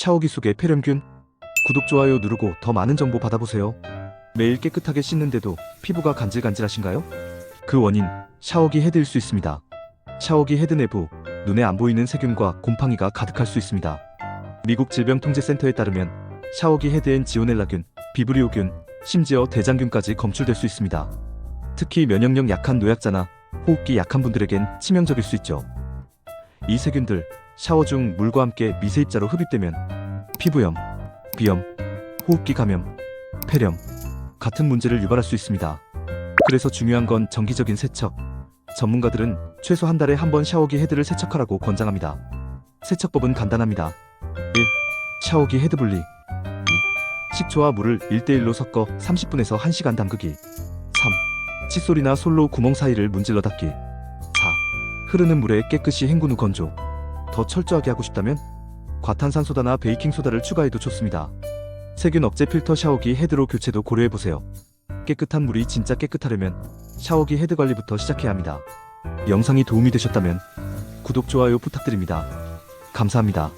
샤워기 속의 폐렴균? 구독, 좋아요 누르고 더 많은 정보 받아보세요. 매일 깨끗하게 씻는데도 피부가 간질간질하신가요? 그 원인, 샤워기 헤드일 수 있습니다. 샤워기 헤드 내부, 눈에 안 보이는 세균과 곰팡이가 가득할 수 있습니다. 미국 질병통제센터에 따르면 샤워기 헤드엔 지오넬라균, 비브리오균, 심지어 대장균까지 검출될 수 있습니다. 특히 면역력 약한 노약자나 호흡기 약한 분들에겐 치명적일 수 있죠. 이 세균들 샤워 중 물과 함께 미세입자로 흡입되면 피부염, 비염, 호흡기 감염, 폐렴 같은 문제를 유발할 수 있습니다. 그래서 중요한 건 정기적인 세척. 전문가들은 최소 한 달에 한 번 샤워기 헤드를 세척하라고 권장합니다. 세척법은 간단합니다. 1. 샤워기 헤드 분리 2. 식초와 물을 1대1로 섞어 30분에서 1시간 담그기 3. 칫솔이나 솔로 구멍 사이를 문질러 닦기 4. 흐르는 물에 깨끗이 헹군 후 건조 더 철저하게 하고 싶다면 과탄산소다나 베이킹소다를 추가해도 좋습니다. 세균 억제 필터 샤워기 헤드로 교체도 고려해보세요. 깨끗한 물이 진짜 깨끗하려면 샤워기 헤드 관리부터 시작해야 합니다. 영상이 도움이 되셨다면 구독, 좋아요 부탁드립니다. 감사합니다.